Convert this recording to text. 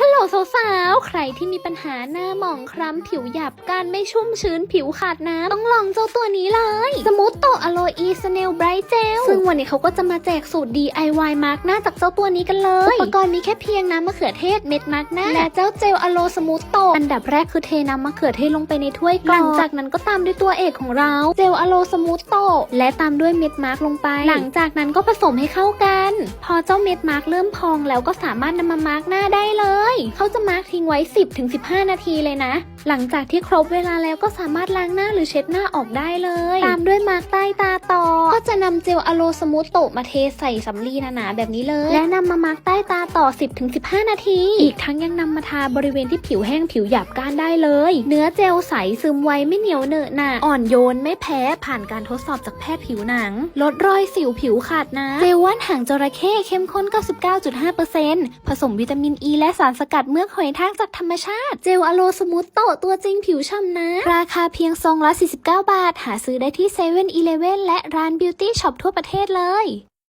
ฮัลโหลสาวๆ ใครที่มีปัญหาหน้าหมองคล้ำผิวหยาบการไม่ชุ่มชื้นผิวขาดน้ำต้องลองเจ้าตัวนี้เลย สมูทโตอะโลอีสเนลไบรท์เจลซึ่งวันนี้เขาก็จะมาแจกสูตร DIY มาร์กหน้าจากเจ้าตัวนี้กันเลย อุปกรณ์มีแค่เพียงน้ำมะเขือเทศเม็ดมาร์กหน้า และเจ้าเจลอะโลสมูทโตอันดับแรกคือเทน้ำมะเขือเทศลงไปในถ้วยก่อนหลังจากนั้นก็ตามด้วยตัวเอกของเราเจลอะโลสมูทโตและตามด้วยเม็ดมาร์กลงไป หลังจากนั้นก็ผสมให้เข้ากัน พอเจ้าเม็ดมาร์กเริ่มพองแล้วก็สามารถนำมามาร์กหน้าได้เลยเขาจะมาร์กทิ้งไว้ 10-15 นาทีเลยนะ หลังจากที่ครบเวลาแล้วก็สามารถล้างหน้าหรือเช็ดหน้าออกได้เลย ตามด้วยมาร์กใต้ตาต่อ ก็จะนำเจลอะโลสมูทโตมาเทใส่สำลีหนาๆแบบนี้เลย และนำมามาร์กใต้ตาต่อ 10-15 นาที อีกทั้งยังนำมาทาบริเวณที่ผิวแห้งผิวหยาบก้านได้เลย เนื้อเจลใสซึมไวไม่เหนียวเหนอะหนะอ่อนโยนไม่แพ้ผ่านการทดสอบจากแพทย์ผิวหนัง ลดรอยสิวผิวขาดนะเจลว่านหางจระเข้เข้มข้น 99.5%ผสมวิตามินอ e ีและสารสกัดเมือกหอยทากจากธรรมชาติ เจลอะโลสมูทโตตัวจริงผิวช่ำนะ ราคาเพียงซองละ 49 บาท หาซื้อได้ที่เซเว่นอีเลเว่นและร้านบิวตี้ช็อปทั่วประเทศเลย